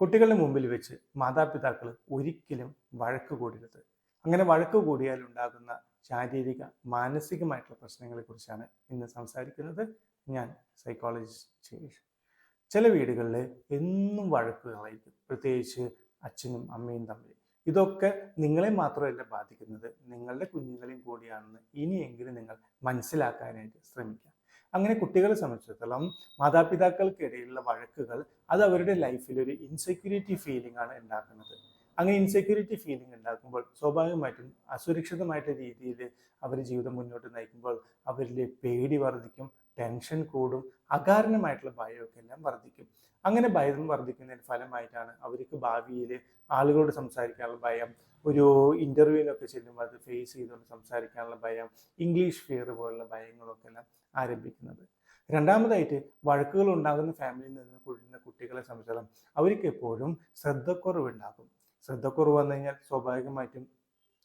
കുട്ടികളുടെ മുമ്പിൽ വെച്ച് മാതാപിതാക്കൾ ഒരിക്കലും വഴക്ക് കൂടരുത്. അങ്ങനെ വഴക്ക് കൂടിയാൽ ഉണ്ടാകുന്ന ശാരീരിക മാനസികമായിട്ടുള്ള പ്രശ്നങ്ങളെ കുറിച്ചാണ് ഇന്ന് സംസാരിക്കുന്നത്. ഞാൻ സൈക്കോളജിസ്റ്റ് ജയേഷ് ചില വീടുകളിൽ എന്നും വഴക്കുകളായിരിക്കും പ്രത്യേകിച്ച് അച്ഛനും അമ്മയും തമ്മിൽ. ഇതൊക്കെ നിങ്ങളെ മാത്രമല്ല ബാധിക്കുന്നത്. നിങ്ങളുടെ കുഞ്ഞുങ്ങളെയും കൂടിയാണെന്ന് ഇനിയെങ്കിലും നിങ്ങൾ മനസ്സിലാക്കാനായിട്ട് ശ്രമിക്കാം അങ്ങനെ കുട്ടികളെ സംബന്ധിച്ചിടത്തോളം മാതാപിതാക്കൾക്കിടയിലുള്ള വഴക്കുകൾ അത് അവരുടെ ലൈഫിൽ ഒരു ഇൻസെക്യൂരിറ്റി ഫീലിംഗ് ആണ് ഉണ്ടാക്കുന്നത്. അങ്ങനെ ഇൻസെക്യൂരിറ്റി ഫീലിംഗ് ഉണ്ടാക്കുമ്പോൾ സ്വാഭാവികമായിട്ടും അസുരക്ഷിതമായിട്ട് രീതിയിൽ അവർ ജീവിതം മുന്നോട്ട് നയിക്കുമ്പോൾ അവരുടെ പേടി വർദ്ധിക്കും ടെൻഷൻ കൂടും അകാരണമായിട്ടുള്ള ഭയമൊക്കെ എല്ലാം വർദ്ധിക്കും. അങ്ങനെ ഭയം വർദ്ധിക്കുന്നതിന് ഫലമായിട്ടാണ് അവർക്ക് ഭാവിയിൽ ആളുകളോട് സംസാരിക്കാനുള്ള ഭയം. ഒരു ഇന്റർവ്യൂവിനൊക്കെ ചെല്ലുമ്പോൾ അത് ഫേസ് ചെയ്തുകൊണ്ട് സംസാരിക്കാനുള്ള ഭയം ഇംഗ്ലീഷ് ഫിയർ പോലുള്ള ഭയങ്ങളൊക്കെ എല്ലാം ആരംഭിക്കുന്നത്. രണ്ടാമതായിട്ട് വഴക്കുകൾ ഉണ്ടാകുന്ന ഫാമിലിയിൽ നിന്ന് കുഴിയുന്ന കുട്ടികളെ സംബന്ധിച്ചിടത്തോളം അവർക്ക് എപ്പോഴും ശ്രദ്ധക്കുറവുണ്ടാകും. ശ്രദ്ധക്കുറവ് വന്നു കഴിഞ്ഞാൽ സ്വാഭാവികമായിട്ടും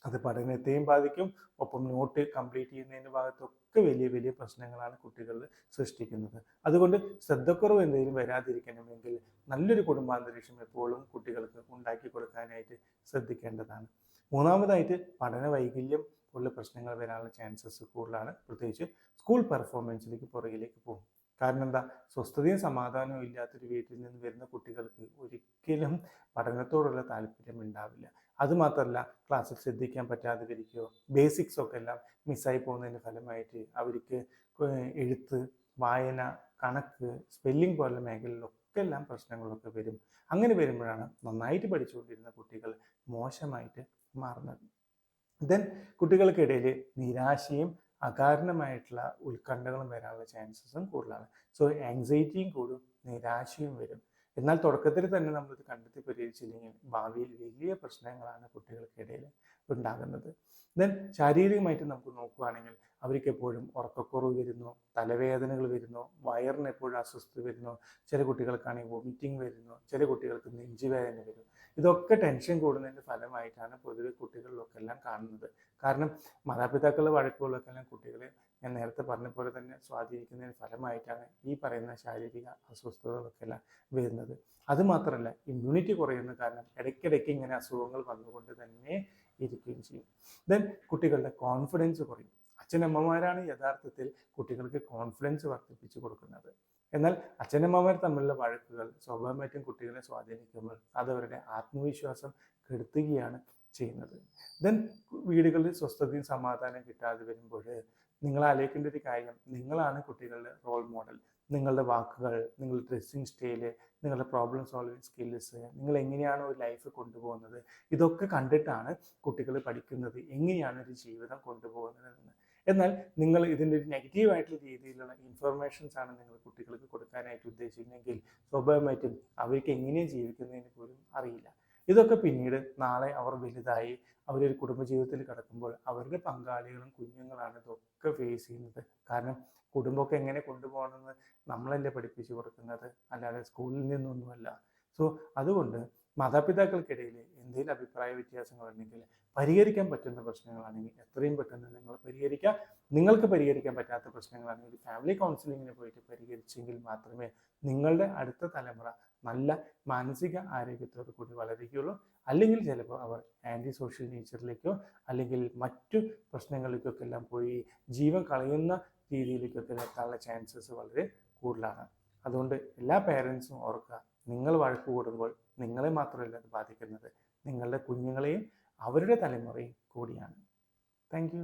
അത് പഠനത്തെയും ബാധിക്കും. ഒപ്പം നോട്ട് കംപ്ലീറ്റ് ചെയ്യുന്നതിന്റെ ഭാഗത്തൊക്കെ വലിയ വലിയ പ്രശ്നങ്ങളാണ് കുട്ടികളിൽ സൃഷ്ടിക്കുന്നത്. അതുകൊണ്ട് ശ്രദ്ധക്കുറവ് എന്തെങ്കിലും വരാതിരിക്കണമെങ്കിൽ നല്ലൊരു കുടുംബാന്തരീക്ഷം എപ്പോഴും കുട്ടികൾക്ക് ഉണ്ടാക്കി കൊടുക്കാനായിട്ട് ശ്രദ്ധിക്കേണ്ടതാണ്. മൂന്നാമതായിട്ട് പഠന വൈകല്യം ഉള്ള പ്രശ്നങ്ങൾ വരാനുള്ള ചാൻസസ് കൂടുതലാണ്. പ്രത്യേകിച്ച് സ്കൂൾ പെർഫോമൻസിലേക്ക് പുറകിലേക്ക് പോകും. കാരണം എന്താ? സ്വസ്ഥതയും സമാധാനവും ഇല്ലാത്തൊരു വീട്ടിൽ നിന്ന് വരുന്ന കുട്ടികൾക്ക് ഒരിക്കലും പഠനത്തോടുള്ള താല്പര്യം ഉണ്ടാവില്ല. അതുമാത്രമല്ല ക്ലാസ്സിൽ ശ്രദ്ധിക്കാൻ പറ്റാതെ വരികയോ ബേസിക്സ് ഒക്കെ എല്ലാം മിസ്സായി പോകുന്നതിന്റെ ഫലമായിട്ട് അവർക്ക് എഴുത്ത് വായന കണക്ക് സ്പെല്ലിംഗ് പോലുള്ള മേഖലയിലൊക്കെ എല്ലാം പ്രശ്നങ്ങളൊക്കെ വരും. അങ്ങനെ വരുമ്പോഴാണ് നന്നായിട്ട് പഠിച്ചുകൊണ്ടിരുന്ന കുട്ടികൾ മോശമായിട്ട് മാറുന്നത്. ദെൻ കുട്ടികൾക്കിടയിൽ നിരാശയും അകാരണമായിട്ടുള്ള ഉത്കണ്ഠകളും വരാനുള്ള ചാൻസസും കൂടുതലാണ്. സോ ആങ്സൈറ്റിയും കൂടും നിരാശയും വരും. എന്നാൽ തുടക്കത്തിൽ തന്നെ നമ്മളിത് കണ്ടെത്തി പരിഹരിച്ചില്ലെങ്കിൽ ഭാവിയിൽ വലിയ പ്രശ്നങ്ങളാണ് കുട്ടികൾക്കിടയിൽ ഉണ്ടാകുന്നത്. ദെൻ ശാരീരികമായിട്ട് നമുക്ക് നോക്കുകയാണെങ്കിൽ അവർക്ക് എപ്പോഴും ഉറക്കക്കുറവ് വരുന്നു തലവേദനകൾ വരുന്നു വയറിന് എപ്പോഴും അസ്വസ്ഥത വരുന്നു ചില കുട്ടികൾക്കാണെങ്കിൽ വൊമിറ്റിംഗ് വരുന്നു ചില കുട്ടികൾക്ക് നെഞ്ചുവേദന വരും. ഇതൊക്കെ ടെൻഷൻ കൂടുന്നതിന്റെ ഫലമായിട്ടാണ് പൊതുവെ കുട്ടികളിലൊക്കെ എല്ലാം കാണുന്നത്. കാരണം മാതാപിതാക്കളുടെ വഴക്കുകളൊക്കെ എല്ലാം കുട്ടികളെ ഞാൻ നേരത്തെ പറഞ്ഞ പോലെ തന്നെ സ്വാധീനിക്കുന്നതിന് ഫലമായിട്ടാണ് ഈ പറയുന്ന ശാരീരിക അസ്വസ്ഥതകളൊക്കെല്ലാം വരുന്നത്. അതുമാത്രമല്ല ഇമ്മ്യൂണിറ്റി കുറയുന്ന കാരണം ഇടയ്ക്കിടയ്ക്ക് ഇങ്ങനെ അസുഖങ്ങൾ വന്നുകൊണ്ട് തന്നെ ഇരിക്കുകയും ചെയ്യും. ദെൻ കുട്ടികളുടെ കോൺഫിഡൻസ് കുറയും. അച്ഛനമ്മമാരാണ് യഥാർത്ഥത്തിൽ കുട്ടികൾക്ക് കോൺഫിഡൻസ് വർദ്ധിപ്പിച്ചു കൊടുക്കുന്നത്. എന്നാൽ അച്ഛനമ്മമാർ തമ്മിലുള്ള വഴക്കുകൾ സ്വാഭാവികമായിട്ടും കുട്ടികളെ സ്വാധീനിക്കുമ്പോൾ അതവരുടെ ആത്മവിശ്വാസം കെടുത്തുകയാണ് ചെയ്യുന്നത്. ദെൻ വീടുകളിൽ സ്വസ്ഥതയും സമാധാനം കിട്ടാതെ വരുമ്പോൾ നിങ്ങൾ ആലോചിക്കേണ്ട ഒരു കാര്യം നിങ്ങളാണ് കുട്ടികളുടെ റോൾ മോഡൽ നിങ്ങളുടെ വാക്കുകൾ നിങ്ങളുടെ ഡ്രസ്സിങ് സ്റ്റൈൽ നിങ്ങളുടെ പ്രോബ്ലം സോൾവിങ് സ്കിൽസ് നിങ്ങൾ എങ്ങനെയാണ് ഒരു ലൈഫ് കൊണ്ടുപോകുന്നത്? ഇതൊക്കെ കണ്ടിട്ടാണ് കുട്ടികൾ പഠിക്കുന്നത്. എങ്ങനെയാണ് ഒരു ജീവിതം കൊണ്ടുപോകുന്നത് എന്നാൽ നിങ്ങൾ ഇതിന്റെ ഒരു നെഗറ്റീവ് ആയിട്ടുള്ള രീതിയിലുള്ള ഇൻഫർമേഷൻസ് ആണ് നിങ്ങൾ കുട്ടികൾക്ക് കൊടുക്കാനായിട്ട് ഉദ്ദേശിക്കുന്നതെങ്കിൽ സ്വാഭാവികമായിട്ടും അവർക്ക് എങ്ങനെയാണ് ജീവിക്കുന്നതിന് പോലും അറിയില്ല. ഇതൊക്കെ പിന്നീട് നാളെ അവർ വലുതായി അവരൊരു കുടുംബജീവിതത്തിൽ കിടക്കുമ്പോൾ അവരുടെ പങ്കാളികളും കുഞ്ഞുങ്ങളാണ് ഇതൊക്കെ ഫേസ് ചെയ്യുന്നത്. കാരണം കുടുംബമൊക്കെ എങ്ങനെ കൊണ്ടുപോകണമെന്ന് നമ്മളല്ലേ പഠിപ്പിച്ചു കൊടുക്കുന്നത്. അല്ലാതെ സ്കൂളിൽ നിന്നൊന്നുമല്ല. സോ അതുകൊണ്ട് മാതാപിതാക്കൾക്കിടയിൽ എന്തെങ്കിലും അഭിപ്രായ വ്യത്യാസങ്ങൾ ഉണ്ടെങ്കിൽ പരിഹരിക്കാൻ പറ്റുന്ന പ്രശ്നങ്ങളാണെങ്കിൽ എത്രയും പെട്ടെന്ന് നിങ്ങൾ പരിഹരിക്കുക നിങ്ങൾക്ക് പരിഹരിക്കാൻ പറ്റാത്ത പ്രശ്നങ്ങളാണെങ്കിൽ ഫാമിലി കൗൺസിലിങ്ങിന് പോയിട്ട് പരിഹരിച്ചെങ്കിൽ മാത്രമേ നിങ്ങളുടെ അടുത്ത തലമുറ നല്ല മാനസിക ആരോഗ്യത്തോടു കൂടി വളരുകയുള്ളൂ. അല്ലെങ്കിൽ ചിലപ്പോൾ അവർ ആന്റി സോഷ്യൽ നേച്ചറിലേക്കോ അല്ലെങ്കിൽ മറ്റു പ്രശ്നങ്ങളിലേക്കൊക്കെ എല്ലാം പോയി ജീവൻ കളയുന്ന രീതിയിലേക്കൊക്കെ എത്താനുള്ള ചാൻസസ് വളരെ കൂടുതലാണ്. അതുകൊണ്ട് എല്ലാ പേരൻസും ഓർക്കുക നിങ്ങൾ വഴക്ക് കൂടുമ്പോൾ നിങ്ങളെ മാത്രമല്ല അത് ബാധിക്കുന്നത് നിങ്ങളുടെ കുഞ്ഞുങ്ങളെയും അവരുടെ തലമുറയും കൂടിയാണ്. താങ്ക്